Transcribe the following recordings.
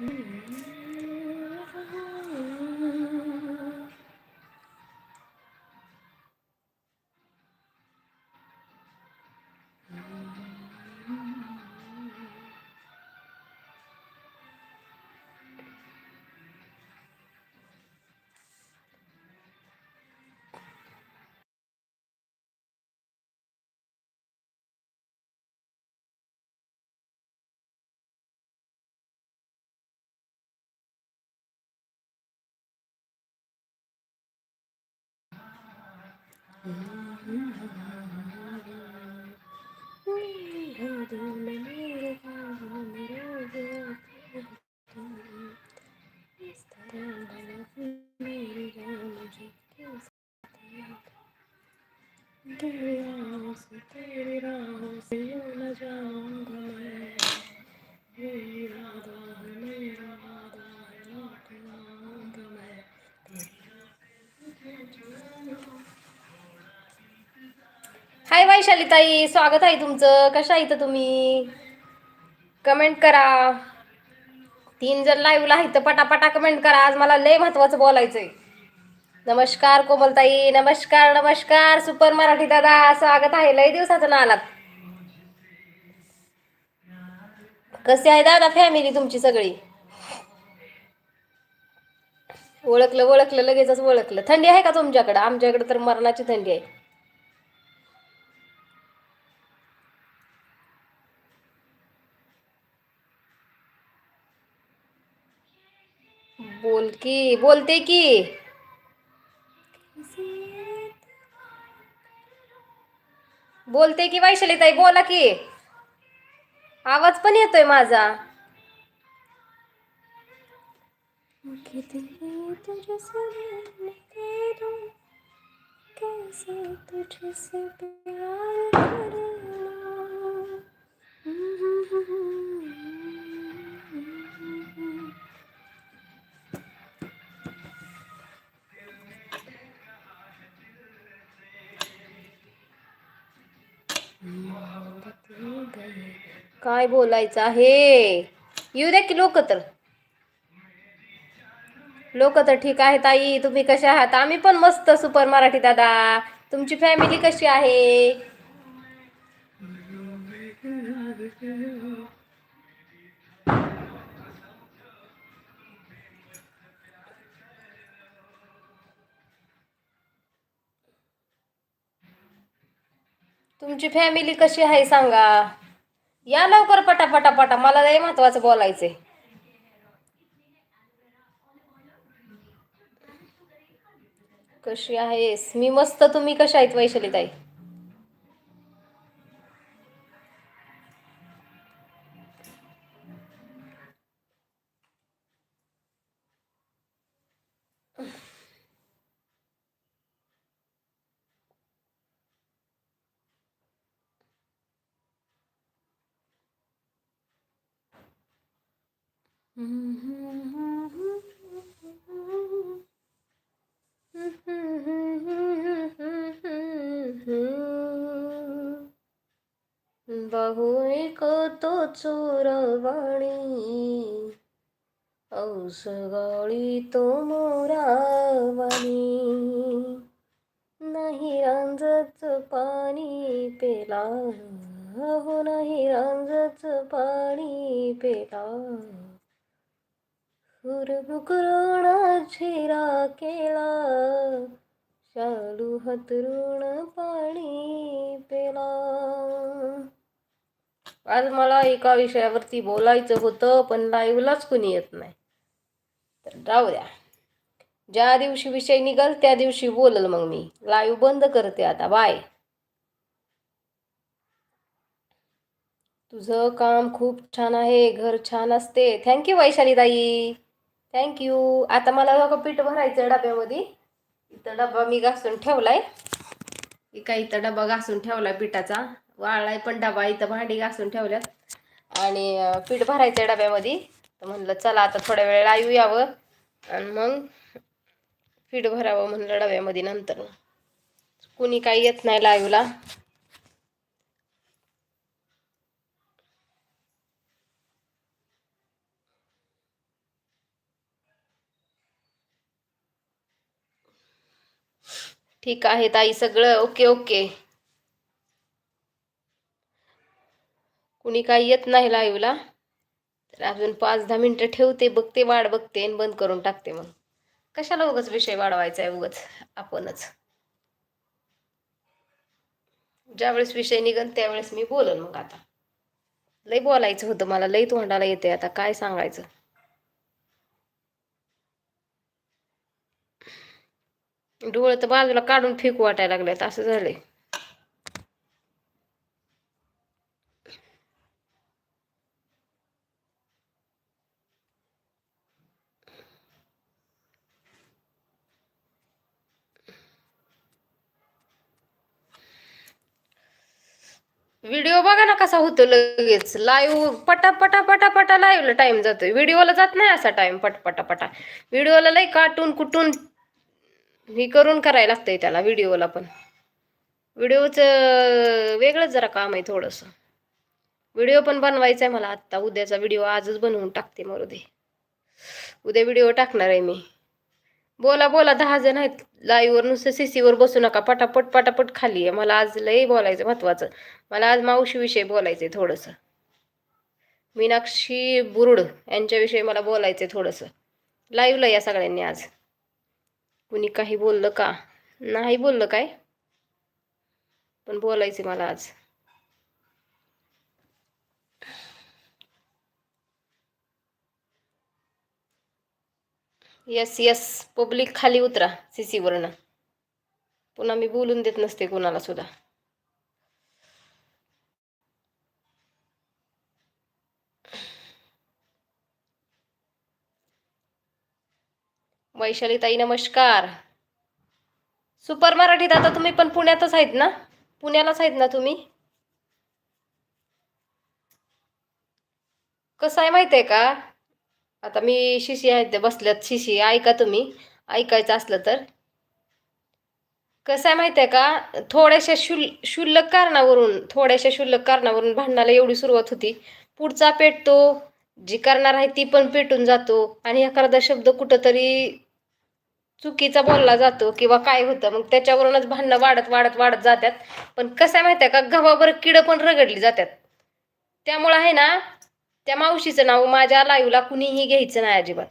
嗯。हाय वैशाली ताई स्वागत आहे तुमचं. कशा इथं तुम्ही? कमेंट करा. तीन जण लाईव्हला आहे तर पटापटा कमेंट करा. आज मला लय महत्वाचं बोलायचंय. नमस्कार कोमलताई. नमस्कार नमस्कार. सुपर मराठी दादा स्वागत आहे. लय दिवसाचं ना आलात. कसे आहे दादा फॅमिली तुमची सगळी? ओळखलं ओळखलं लगेचच ओळखलं. थंडी आहे का तुमच्याकडं? आमच्याकडे तर मरणाची थंडी आहे. बोल की बोलते की. बोलते की वैशाली ताई बोला की. आवाज पण येतोय माझा. तुझसे प्यार काय बोलायचं आहे? येऊ द्या की लोक तर. लोक तर ठीक आहे ताई तुम्ही कशा आहात? आम्ही पण मस्त सुपर मराठी दादा. तुमची फॅमिली कशी आहे? तुमची फॅमिली कशी आहे सांगा. या लवकर पटापटा पटा मला लय महत्वाचं बोलायचंय. कशी आहेस? मी मस्त तुम्ही कशा आहेत वैशाली ताई बहु एक तो चोरवाणी औस गाळी तो मोरावाणी. नाही रांजच पाणी पेला हो नाही रांजच पाणी पेला हुरबुकरुणाची केला शालू हतरुण पाणी पेला. आज मला एका विषयावरती बोलायचं होतं पण लाईव्हलाच कुणी येत नाही. तर जाऊ द्या. ज्या दिवशी विषय निघाल त्या दिवशी बोलल मग मी. लाईव्ह बंद करते आता. बाय तुझं काम खूप छान आहे घर छान असते. थँक्यू वैशाली ताई थँक्यू आता मला बघा पीठ भरायचं डब्यामध्ये. इथं डबा मी घासून ठेवलाय. इका इथं डबा घासून ठेवलाय पिठाचा. वाळलाय पण डबा इथं भांडी घासून ठेवल्यात. आणि पीठ भरायचं डब्यामध्ये. तर म्हणलं चला आता थोड्या वेळ आयू यावं. आणि मग पीठ भरावं म्हणलं डब्यामध्ये नंतर. कुणी काही येत नाही लाईवला. ठीक आहे ताई सगळं ओके ओके. कुणी काही येत नाही लाईव्हला तर अजून पाच दहा मिनटं ठेवते बघते वाढ बघते आणि बंद करून टाकते मग. कशाला उगाच विषय वाढवायचा आहे उगाच आपणच. ज्यावेळेस विषय निघन त्यावेळेस मी बोलन मग आता. लई बोलायचं होतं मला लई तोंडाला येते आता काय सांगायचं? डोळे तर बाजूला काढून फेकू वाटायला लागले असं झालंय. व्हिडिओ बघा ना कसा होतो लगेच. लाईव्ह पटा पटा पटा पटा लाईव्हला टाइम जातोय. व्हिडिओला जात नाही असा टाइम पटपटा पटा व्हिडिओला लई काटून कुटून हे करून करायला लागतंय त्याला व्हिडिओला पण. व्हिडिओचं वेगळंच जरा काम आहे थोडंसं. व्हिडिओ पण बनवायचा आहे मला आत्ता. उद्याचा व्हिडिओ आजच बनवून टाकते मग उद्या उद्या व्हिडिओ टाकणार आहे मी. बोला बोला दहा जण आहेत. लाईव्हवर नुसतं सीसीवर बसू नका. पटापट पटापट खाली आहे. मला आज लई बोलायचं महत्वाचं. मला आज मावशीविषयी बोलायचं आहे थोडंसं. मीनाक्षी बुरुड यांच्याविषयी मला बोलायचं आहे थोडंसं लाईव्हला या सगळ्यांनी आज. कुणी काही बोललं का? नाही बोललं काय? पण बोलायचे मला आज. यस यस पब्लिक खाली उतरा सीसीवरनं पुन्हा मी बोलून देत नसते कोणाला सुद्धा. वैशाली ताई नमस्कार. सुपर मराठीत आता तुम्ही पण पुण्यातच आहेत ना? पुण्यालाच आहेत ना तुम्ही? कसं आहे माहिती आहे का? आता मी शिशी आहेत बसल्यात. शिशी ऐका तुम्ही. ऐकायचं असलं तर. कसं आहे माहिती आहे का? थोड्याशा शुल शुल्लक कारणावरून थोड्याशा शुल्लक कारणावरून भांडणाला एवढी सुरुवात होती. पुढचा पेटतो. जी करणार आहे ती पण पेटून जातो. आणि एखादा शब्द कुठंतरी चुकीचा बोलला जातो किंवा काय होतं मग त्याच्यावरूनच भांडणं वाढत वाढत वाढत जातात. पण कसं आहे माहिती आहे का? गव्हावर किडं पण रगडली जातात. त्यामुळं आहे ना त्या मावशीचं नाव माझ्या लाईव्हला कुणीही घ्यायचं नाही अजिबात.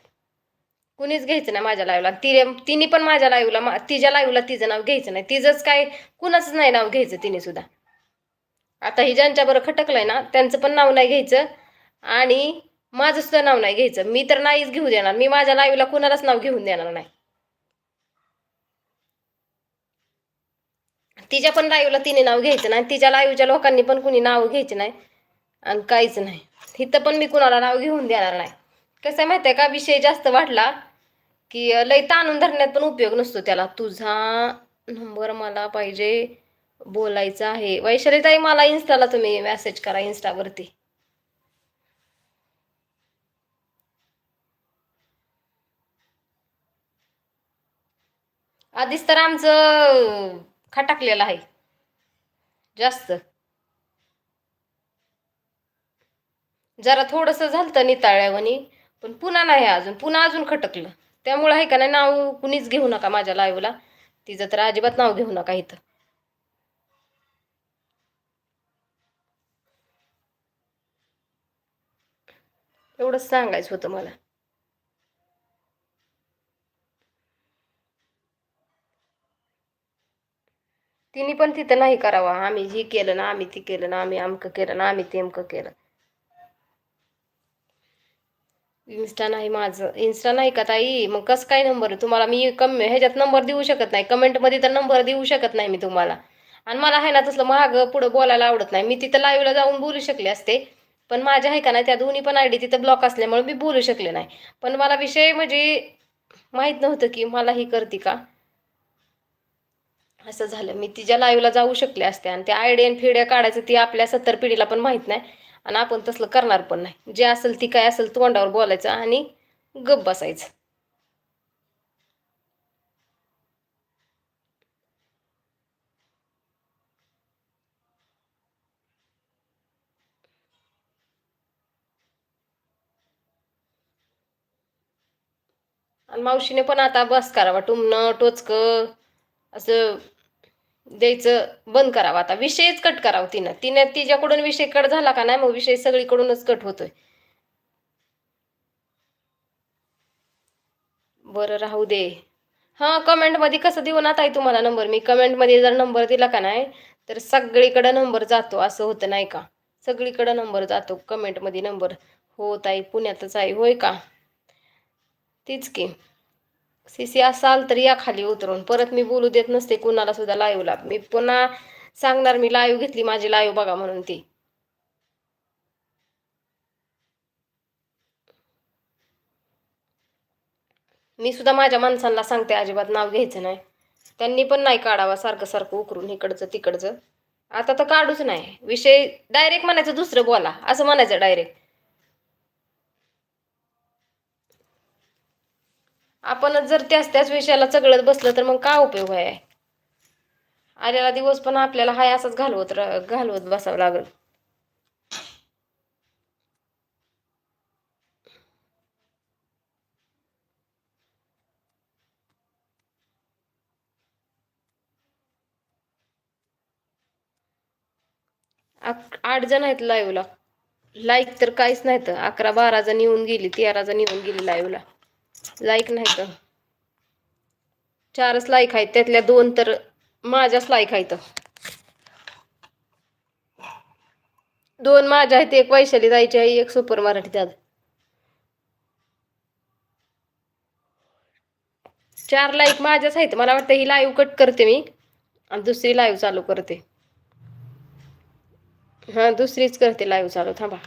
कुणीच घ्यायचं नाही माझ्या लाईव्हला तिने तिने पण माझ्या लाईव्हला मा तिच्या लाईव्हला तिचं नाव घ्यायचं नाही. तिचंच काय कुणाच नाही नाव घ्यायचं तिने सुद्धा. आता ही ज्यांच्या बरं खटकलंय ना त्यांचं पण नाव नाही घ्यायचं आणि माझं सुद्धा नाव नाही घ्यायचं. मी तर नाहीच घेऊ देणार. मी माझ्या लाईव्हला कुणालाच नाव घेऊन देणार नाही. तिच्या पण लाईव्हला तिने नाव घ्यायचं नाही. तिच्या लाईव्हच्या लोकांनी पण कुणी नाव घ्यायचे नाही. आणि काहीच नाही. इथं पण मी कुणाला नाव घेऊन देणार नाही. कसं आहे माहिती आहे का? विषय जास्त वाढला की लय ताणून धरण्यात पण उपयोग नसतो त्याला. तुझा नंबर मला पाहिजे बोलायचं आहे. वैशाली ताई मला इन्स्टाला तुम्ही मेसेज करा इन्स्टावरती आधीच तर आमचं खटाकलेलं आहे. जास्त. जरा थोडंसं झालं निताळ्यावणी पण पुन्हा नाही अजून पुन्हा अजून खटकलं. त्यामुळं आहे का नाही नाव कुणीच घेऊ नका माझ्या लाईव्हला तिचं तर अजिबात नाव घेऊ नका इथं. एवढंच सांगायचं होतं मला. तिने पण तिथं नाही करावा. आम्ही ही केलं ना आम्ही ती केलं ना आम्ही अमकं केलं ना आम्ही तेमकं केलं. इन्स्टा नाही माझं. इन्स्टा नाही का ताई? मग कसं काय नंबर? तुम्हाला मी कम ह्याच्यात नंबर देऊ शकत नाही. कमेंटमध्ये तर नंबर देऊ शकत नाही मी तुम्हाला. आणि मला आहे ना तसलं महाग पुढं बोलायला आवडत नाही. मी तिथं लाईव्हला जाऊन बोलू शकले असते. पण माझ्या आहे का नाही त्या दोन्ही पण आय डी तिथं ब्लॉक असल्यामुळे मी बोलू शकले नाही. पण मला विषय म्हणजे माहीत नव्हतं की मला ही करते का? असं झालं. मी तिच्या लाईव्हला जाऊ शकले असते आणि त्या आयडिया फिड्या काढायचं ती आपल्या सत्तर पिढीला पण माहीत नाही आणि आपण तसलं करणार पण नाही. जे असेल ती काय असेल तोंडावर बोलायचं आणि गप बसायचं. आणि मावशीने पण आता बस करावा. टुमणं टोचकं. असं द्यायचं बंद करावं. आता विषयच कट करावं तिनं. तिनं तिच्याकडून विषय कट झाला का नाही मग विषय सगळीकडूनच कट होतोय. बरं राहू दे. हां कमेंटमध्ये कसं देऊ ना ताई तुम्हाला नंबर मी कमेंटमध्ये जर नंबर दिला का नाही तर सगळीकडं नंबर जातो. असं होतं नाही का? सगळीकडं नंबर जातो. कमेंटमध्ये नंबर हो ताई पुण्यातच आहे. होय का? तीच की. सी सी असाल तर या खाली उतरून. परत मी बोलू देत नसते कुणाला सुद्धा लाईव्हला मी पुन्हा सांगणार मी लाईव्ह घेतली माझी लाईव्ह बघा म्हणून ती. मी सुद्धा माझ्या माणसांना सांगते अजिबात नाव घ्यायचं नाही. त्यांनी पण नाही काढावा सारखं सारखं उकरून इकडचं तिकडचं. आता तर काढूच नाही. विषय डायरेक्ट म्हणायचं दुसरं बोला. असं म्हणायचं डायरेक्ट आपणच जर त्याच त्याच विषयाला चगळत बसलं तर मग काय उपयोग आहे? आलेला दिवस पण आपल्याला हाय असंच घालवत घालवत बसावं लागल. आठ जण आहेत लाईव्हला लाईक तर काहीच नाही तर अकरा बारा जण येऊन गेली तेरा जण येऊन गेली लाईव्हला लाईक नाही तर चारच लाईक आहेत. त्यातल्या दोन तर माझ्याच लाईक आहेत. दोन माझ्या आहेत एक वैशाली जायची आहे एक सुपर मराठी त्यात चार लाईक माझ्याच आहेत. मला वाटतं ही लाईव्ह कट करते मी. आणि दुसरी लाईव्ह चालू करते. हां दुसरीच करते लाईव्ह चालू. थांबा.